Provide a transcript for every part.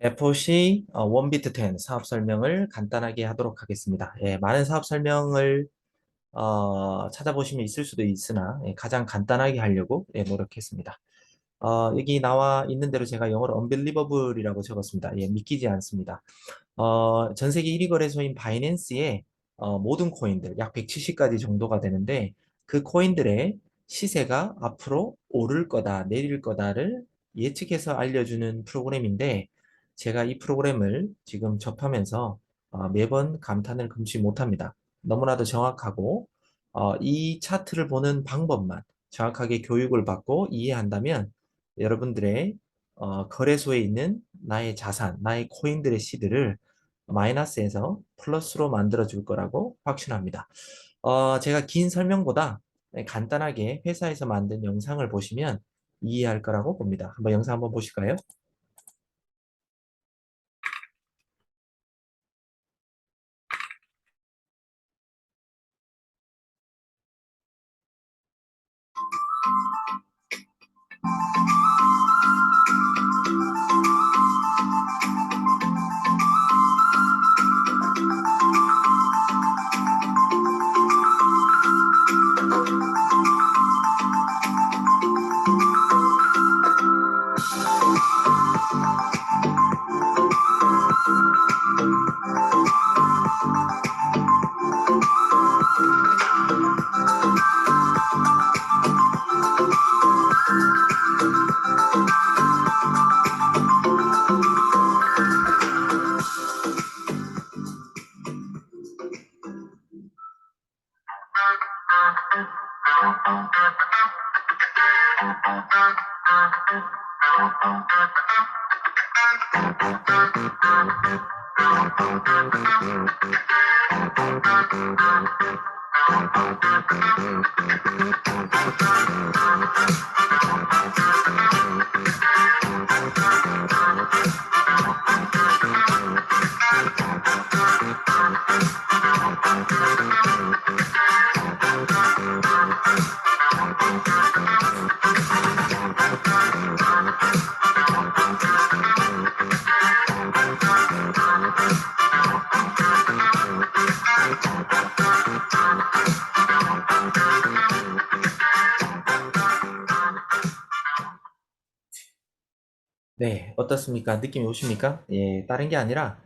FOC 어, 원비트 10 사업 설명을 간단하게 하도록 하겠습니다. 예, 많은 사업 설명을 어, 찾아보시면 있을 수도 있으나 예, 가장 간단하게 하려고 예, 노력했습니다. 어, 여기 나와 있는 대로 제가 영어로 unbelievable이라고 적었습니다. 예, 믿기지 않습니다. 어, 전 세계 1위 거래소인 바이낸스의 어, 모든 코인들 약 170가지 정도가 되는데 그 코인들의 시세가 앞으로 오를 거다, 내릴 거다를 예측해서 알려주는 프로그램인데 제가 이 프로그램을 지금 접하면서 어, 매번 감탄을 금치 못합니다. 너무나도 정확하고 어, 이 차트를 보는 방법만 정확하게 교육을 받고 이해한다면 여러분들의 어, 거래소에 있는 나의 자산, 나의 코인들의 시드를 마이너스에서 플러스로 만들어 줄 거라고 확신합니다. 어, 제가 긴 설명보다 간단하게 회사에서 만든 영상을 보시면 이해할 거라고 봅니다. 한번 영상 한번 보실까요? 네, 어떻습니까? 느낌이 오십니까? 예, 다른 게 아니라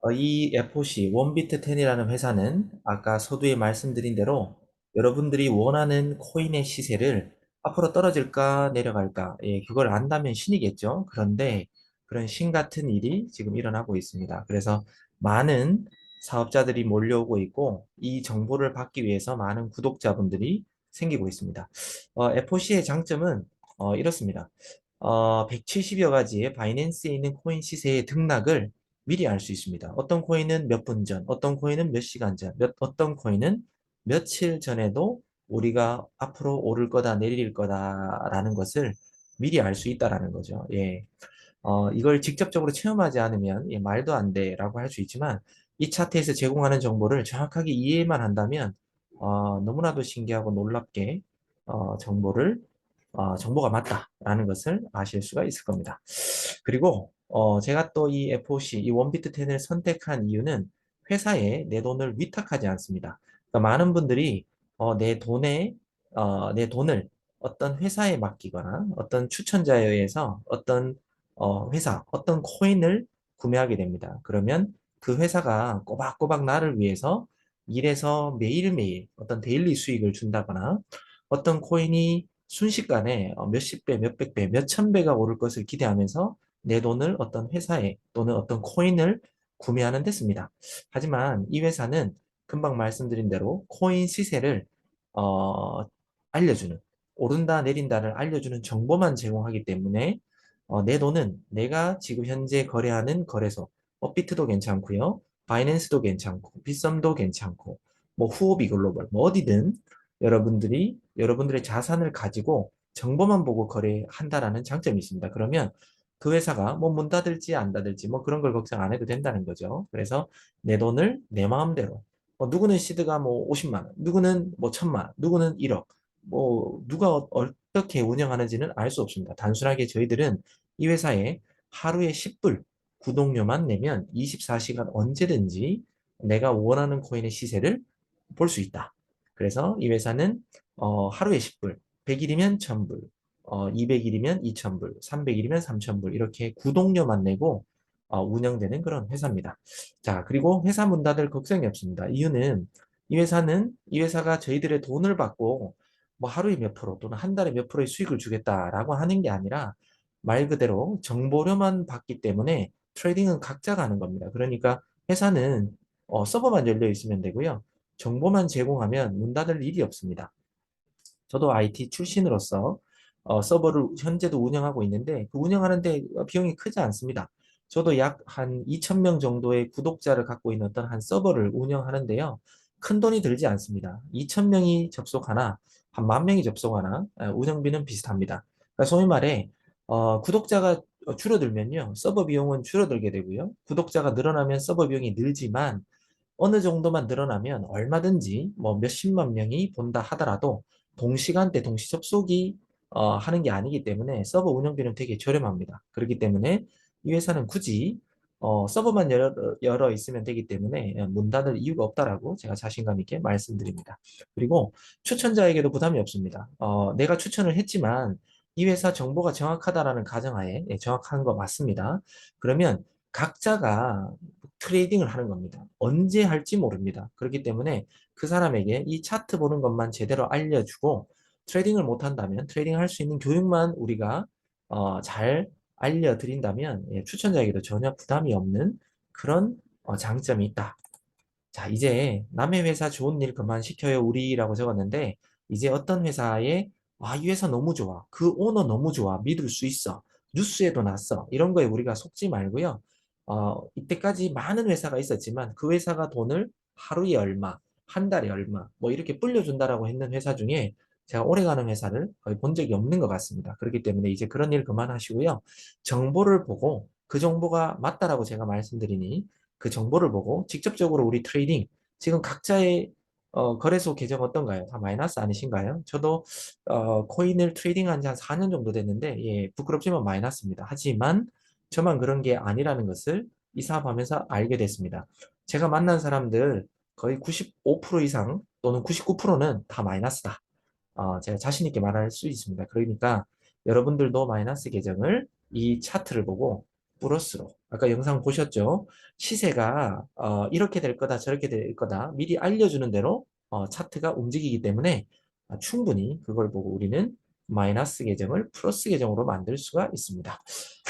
어, 이 FOC 원비트 10이라는 회사는 아까 서두에 말씀드린 대로 여러분들이 원하는 코인의 시세를 앞으로 떨어질까 내려갈까 예, 그걸 안다면 신이겠죠. 그런데 그런 신 같은 일이 지금 일어나고 있습니다. 그래서 많은 사업자들이 몰려오고 있고 이 정보를 받기 위해서 많은 구독자분들이 생기고 있습니다. 어, FOC의 장점은 어, 이렇습니다. 어, 170여 가지의 바이낸스에 있는 코인 시세의 등락을 미리 알 수 있습니다. 어떤 코인은 몇 분 전, 어떤 코인은 몇 시간 전, 몇, 어떤 코인은 며칠 전에도 우리가 앞으로 오를 거다, 내릴 거다라는 것을 미리 알 수 있다라는 거죠. 예. 어, 이걸 직접적으로 체험하지 않으면 예, 말도 안 돼라고 할 수 있지만 이 차트에서 제공하는 정보를 정확하게 이해만 한다면 어, 너무나도 신기하고 놀랍게 어, 정보를 어, 정보가 맞다라는 것을 아실 수가 있을 겁니다. 그리고 어, 제가 또 이 FOC, 이 원비트 10을 선택한 이유는 회사에 내 돈을 위탁하지 않습니다. 그러니까 많은 분들이 어, 내 돈에 어, 내 돈을 어떤 회사에 맡기거나 어떤 추천자에 의해서 어떤 어, 회사, 어떤 코인을 구매하게 됩니다. 그러면 그 회사가 꼬박꼬박 나를 위해서 일해서 매일매일 어떤 데일리 수익을 준다거나 어떤 코인이 순식간에 어, 몇십 배, 몇백 배, 몇천 배가 오를 것을 기대하면서 내 돈을 어떤 회사에 또는 어떤 코인을 구매하는 데 씁니다. 하지만 이 회사는 금방 말씀드린 대로 코인 시세를 어, 알려주는 오른다 내린다를 알려주는 정보만 제공하기 때문에 어, 내 돈은 내가 지금 현재 거래하는 거래소 업비트도 괜찮고요. 바이낸스도 괜찮고 빗썸도 괜찮고 뭐 후오비 글로벌 뭐 어디든 여러분들이 여러분들의 자산을 가지고 정보만 보고 거래한다라는 장점이 있습니다. 그러면 그 회사가 뭐 문 닫을지 안 닫을지 뭐 그런 걸 걱정 안 해도 된다는 거죠. 그래서 내 돈을 내 마음대로 뭐 누구는 시드가 뭐 50만 원, 누구는 뭐 천만 원, 누구는 1억, 뭐 누가 어- 어떻게 운영하는지는 알 수 없습니다. 단순하게 저희들은 이 회사에 하루에 10불 구독료만 내면 24시간 언제든지 내가 원하는 코인의 시세를 볼 수 있다. 그래서 이 회사는 어, 하루에 10불, 100일이면 1000불, 어, 200일이면 2000불, 300일이면 3000불 이렇게 구독료만 내고 어, 운영되는 그런 회사입니다. 자, 그리고 회사 문 닫을 걱정이 없습니다. 이유는 이 회사는 이 회사가 저희들의 돈을 받고 뭐 하루에 몇 프로 또는 한 달에 몇 프로의 수익을 주겠다라고 하는 게 아니라 말 그대로 정보료만 받기 때문에 트레이딩은 각자가 하는 겁니다. 그러니까 회사는 어, 서버만 열려 있으면 되고요. 정보만 제공하면 문 닫을 일이 없습니다. 저도 IT 출신으로서 어, 서버를 현재도 운영하고 있는데 그 운영하는데 비용이 크지 않습니다. 저도 약 한 2,000명 정도의 구독자를 갖고 있는 어떤 한 서버를 운영하는데요. 큰 돈이 들지 않습니다. 2,000명이 접속하나 한 만 명이 접속하나 운영비는 비슷합니다. 그러니까 소위 말해 어, 구독자가 줄어들면요. 서버 비용은 줄어들게 되고요. 구독자가 늘어나면 서버 비용이 늘지만 어느 정도만 늘어나면 얼마든지 뭐 몇십만 명이 본다 하더라도 동시간대 동시 접속이 어, 하는 게 아니기 때문에 서버 운영비는 되게 저렴합니다. 그렇기 때문에 이 회사는 굳이 어, 서버만 열어, 열어 있으면 되기 때문에 문 닫을 이유가 없다라고 제가 자신감 있게 말씀드립니다. 그리고 추천자에게도 부담이 없습니다. 어, 내가 추천을 했지만 이 회사 정보가 정확하다라는 가정하에 예, 정확한 거 맞습니다. 그러면 각자가 트레이딩을 하는 겁니다. 언제 할지 모릅니다. 그렇기 때문에 그 사람에게 이 차트 보는 것만 제대로 알려주고 트레이딩을 못한다면 트레이딩 할 수 있는 교육만 우리가 어, 잘 알려드린다면 예, 추천자에게도 전혀 부담이 없는 그런 어, 장점이 있다. 자, 이제 남의 회사 좋은 일 그만 시켜요 우리라고 적었는데 이제 어떤 회사에 아, 이 회사 너무 좋아. 그 오너 너무 좋아. 믿을 수 있어. 뉴스에도 났어. 이런 거에 우리가 속지 말고요. 어, 이때까지 많은 회사가 있었지만 그 회사가 돈을 하루에 얼마, 한 달에 얼마, 뭐 이렇게 불려준다라고 했는 회사 중에 제가 오래가는 회사를 거의 본 적이 없는 것 같습니다. 그렇기 때문에 이제 그런 일 그만하시고요. 정보를 보고 그 정보가 맞다라고 제가 말씀드리니 그 정보를 보고 직접적으로 우리 트레이딩, 지금 각자의 어, 거래소 계정 어떤가요? 다 마이너스 아니신가요? 저도 어, 코인을 트레이딩한 지 한 4년 정도 됐는데 예, 부끄럽지만 마이너스입니다. 하지만 저만 그런 게 아니라는 것을 이 사업하면서 알게 됐습니다. 제가 만난 사람들 거의 95% 이상 또는 99%는 다 마이너스다. 어, 제가 자신 있게 말할 수 있습니다. 그러니까 여러분들도 마이너스 계정을 이 차트를 보고 플러스로 아까 영상 보셨죠? 시세가 어, 이렇게 될 거다 저렇게 될 거다 미리 알려주는 대로 어, 차트가 움직이기 때문에 어, 충분히 그걸 보고 우리는 마이너스 계정을 플러스 계정으로 만들 수가 있습니다.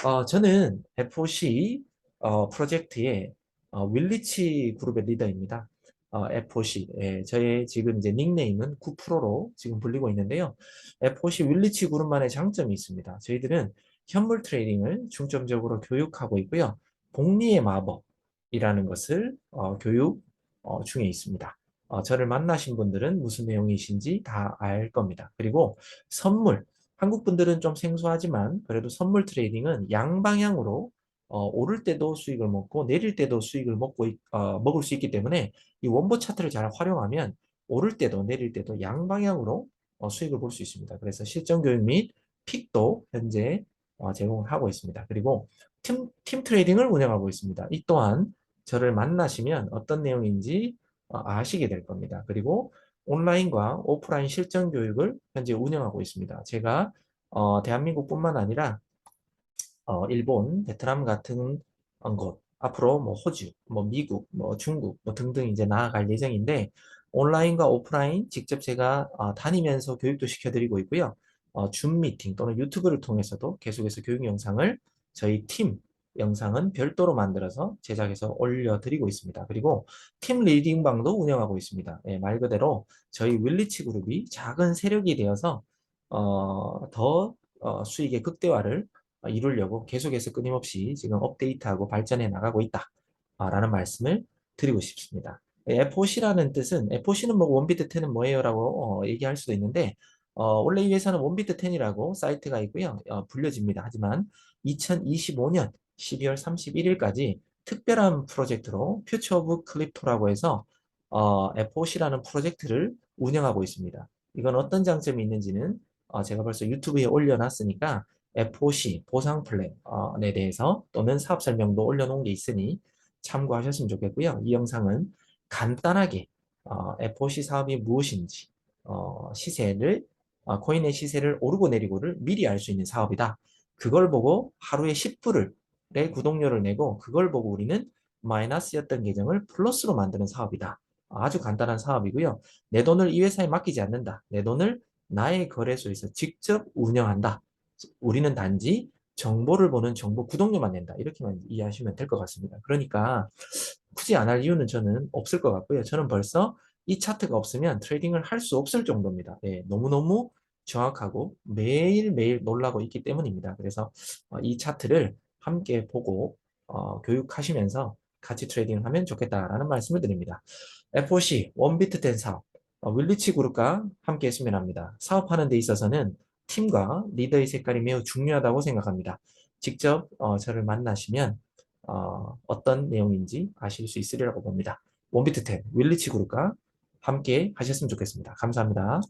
어, 저는 FOC 어, 프로젝트의 어, 윌리치 그룹의 리더입니다. 어, F5C. 예, 저의 지금 이제 닉네임은 9%로 지금 불리고 있는데요. F5C 윌리치 그룹만의 장점이 있습니다. 저희들은 현물 트레이딩을 중점적으로 교육하고 있고요. 복리의 마법이라는 것을 어, 교육 어, 중에 있습니다. 어, 저를 만나신 분들은 무슨 내용이신지 다 알 겁니다. 그리고 선물, 한국 분들은 좀 생소하지만 그래도 선물 트레이딩은 양방향으로 어, 오를 때도 수익을 먹고 내릴 때도 수익을 먹고 어, 먹을 수 있기 때문에 이 원보 차트를 잘 활용하면 오를 때도 내릴 때도 양방향으로 어, 수익을 볼 수 있습니다. 그래서 실전 교육 및 픽도 현재 어, 제공을 하고 있습니다. 그리고 팀, 팀 트레이딩을 운영하고 있습니다. 이 또한 저를 만나시면 어떤 내용인지 어, 아시게 될 겁니다. 그리고 온라인과 오프라인 실전 교육을 현재 운영하고 있습니다. 제가 어, 대한민국뿐만 아니라 어, 일본, 베트남 같은 곳, 앞으로 뭐 호주, 뭐 미국, 뭐 중국, 뭐 등등 이제 나아갈 예정인데 온라인과 오프라인 직접 제가 어, 다니면서 교육도 시켜드리고 있고요. 어, 줌 미팅 또는 유튜브를 통해서도 계속해서 교육 영상을 저희 팀 영상은 별도로 만들어서 제작해서 올려드리고 있습니다. 그리고 팀 리딩방도 운영하고 있습니다. 예, 말 그대로 저희 윌리치 그룹이 작은 세력이 되어서 어, 더 어, 수익의 극대화를 이루려고 계속해서 끊임없이 지금 업데이트하고 발전해 나가고 있다. 라는 말씀을 드리고 싶습니다. FOC라는 뜻은 FOC는 뭐 원비트 10은 뭐예요? 라고 어, 얘기할 수도 있는데 어, 원래 이 회사는 원비트 10이라고 사이트가 있고요. 어, 불려집니다. 하지만 2025년 12월 31일까지 특별한 프로젝트로 퓨처 오브 클립토라고 해서 어, FOC라는 프로젝트를 운영하고 있습니다. 이건 어떤 장점이 있는지는 어, 제가 벌써 유튜브에 올려놨으니까 FOC 보상 플랜에 대해서 또는 사업 설명도 올려놓은 게 있으니 참고하셨으면 좋겠고요. 이 영상은 간단하게 어, FOC 사업이 무엇인지 어, 시세를 어, 코인의 시세를 오르고 내리고를 미리 알 수 있는 사업이다. 그걸 보고 하루에 10불을 내 구독료를 내고 그걸 보고 우리는 마이너스였던 계정을 플러스로 만드는 사업이다. 아주 간단한 사업이고요. 내 돈을 이 회사에 맡기지 않는다. 내 돈을 나의 거래소에서 직접 운영한다. 우리는 단지 정보를 보는 정보 구독료만 낸다. 이렇게만 이해하시면 될 것 같습니다. 그러니까 굳이 안 할 이유는 저는 없을 것 같고요. 저는 벌써 이 차트가 없으면 트레이딩을 할 수 없을 정도입니다. 예, 너무너무 정확하고 매일매일 놀라고 있기 때문입니다. 그래서 어, 이 차트를 함께 보고 어, 교육하시면서 같이 트레이딩을 하면 좋겠다라는 말씀을 드립니다. FOC, 원비트 된 사업, 어, 윌리치 그룹과 함께 했으면 합니다. 사업하는 데 있어서는 팀과 리더의 색깔이 매우 중요하다고 생각합니다. 직접 어, 저를 만나시면 어, 어떤 내용인지 아실 수 있으리라고 봅니다. 원비트 10, 윌리치 그룹과 함께 하셨으면 좋겠습니다. 감사합니다.